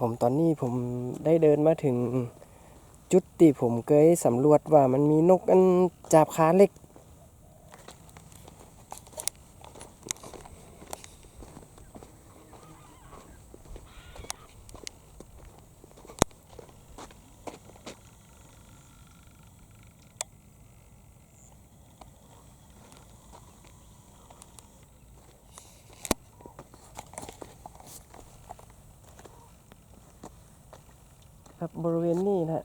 ผมตอนนี้ผมได้เดินมาถึงจุดที่ผมเคยสำรวจว่ามันมีนกอันจับขาเล็ก ครับบริเวณนี้นะฮะ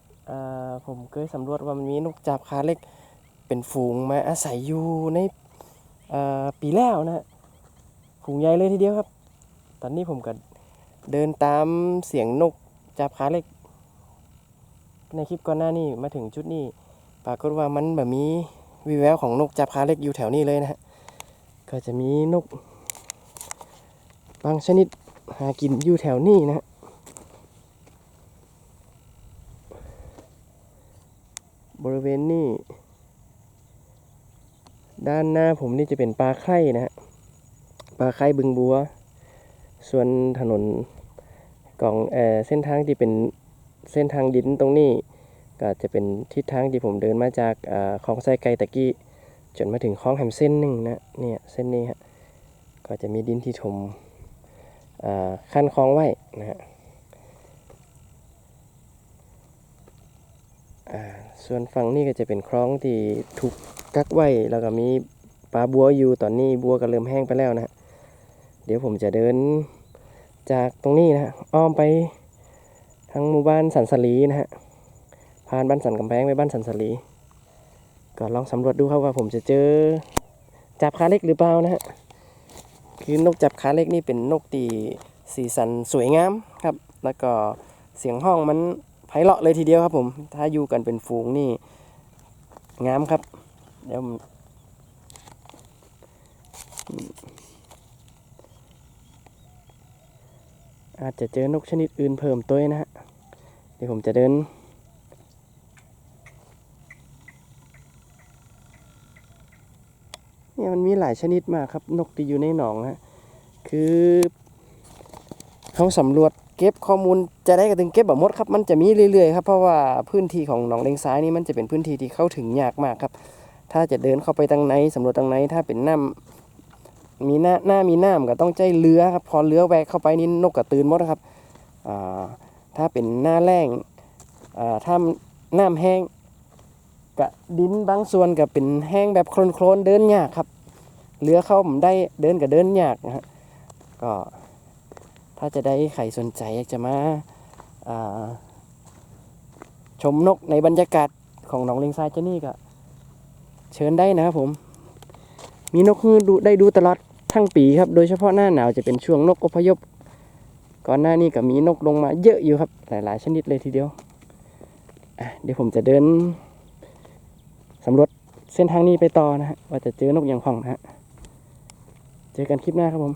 ผมเคยสำรวจว่ามันมีนกจาบขาเล็กเป็นฝูงมาอาศัยอยู่ในปีแล้วนะฮะฝูงใหญ่เลยทีเดียวครับ ตอนนี้ผมก็เดินตามเสียงนกจาบขาเล็ก ในคลิปก่อนหน้านี้มาถึงจุดนี้ปรากฏว่ามันแบบมีวิแววของนกจาบขาเล็กอยู่แถวนี้เลยนะฮะก็จะมีนก บางชนิดหากินอยู่แถวนี้นะฮะ บริ เวณนี้ ด้านหน้าผมนี่จะเป็นปลาไข่นะฮะปลาไข่บึงบัว ส่วนถนนของเออเส้นทางที่เป็นเส้นทางดินตรงนี้ ก็จะเป็นทิศทางที่ผมเดินมาจากคลองไส้ไก่ตะกี้จนมาถึงคลองแหมเส้นหนึ่งนะเนี่ยเส้นนี้ฮะก็จะมีดินที่ถมขั้นคลองไว้นะฮะ อ่า ส่วนฝั่งนี้ก็จะเป็นคลองที่ถูกกักไว้แล้วก็มีปลาบัวอยู่ตอนนี้บัวก็เริ่มแห้งไปแล้วนะเดี๋ยวผมจะเดินจากตรงนี้นะฮะอ้อมไปทางหมู่บ้านสันสลีนะฮะผ่านบ้านสันกำแพงไปบ้านสันสลีก็ลองสำรวจดูครับว่าผมจะเจอจับขาเล็กหรือเปล่านะฮะคือนกจับขาเล็กนี่เป็นนกตีสีสันสวยงามครับ แล้วก็เสียงห้องมัน ไพเราะเลยทีเดียวครับผม ถ้าอยู่กันเป็นฝูงนี่งามครับ เดี๋ยวอาจจะเจอนกชนิดอื่นเพิ่มตัวนะฮะ เดี๋ยวผมจะเดิน เนี่ยมันมีหลายชนิดมากครับ นกที่อยู่ในหนองฮะ คือเขาสำรวจ เก็บข้อมูลจะได้กระถึงเก็บแบบมดครับมันจะมีเรื่อยๆครับเพราะว่าพื้นที่ของหนองเลงซ้ายนี่มันจะเป็นพื้นที่ที่เข้าถึงยากมากครับ ถ้าจะเดินเข้าไปทางไหนสำรวจทางไหนถ้าเป็นน้ำมีหน้าหน้ามีน้ำก็ต้องใจเรือครับพอเรือแวกเข้าไปนี่นกก็ตื่นมดครับถ้าเป็นหน้าแล้งถ้าน้ำแห้งกะดินบางส่วนก็เป็นแห้งแบบโคลนๆเดินยากครับเรือเข้าผมได้เดินก็เดินยากนะฮะก็าจะได้ใครสนใจอยากจะมาาชมนกในบรรยากาศของหนองเลงทรายเจนี่ก็เชิญได้นะครับผม มีนกให้ดูได้ดูตลอดทั้งปีครับ โดยเฉพาะหน้าหนาวจะเป็นช่วงนกอพยพ ก่อนหน้านี้ก็มีนกลงมาเยอะอยู่ครับ หลายๆ ชนิดเลยทีเดียวเดี๋ยวผมจะเดินสำรวจเส้นทางนี้ไปต่อนะฮะว่าจะเจอนกอย่างพ่องนะฮะ เจอกันคลิปหน้าครับผม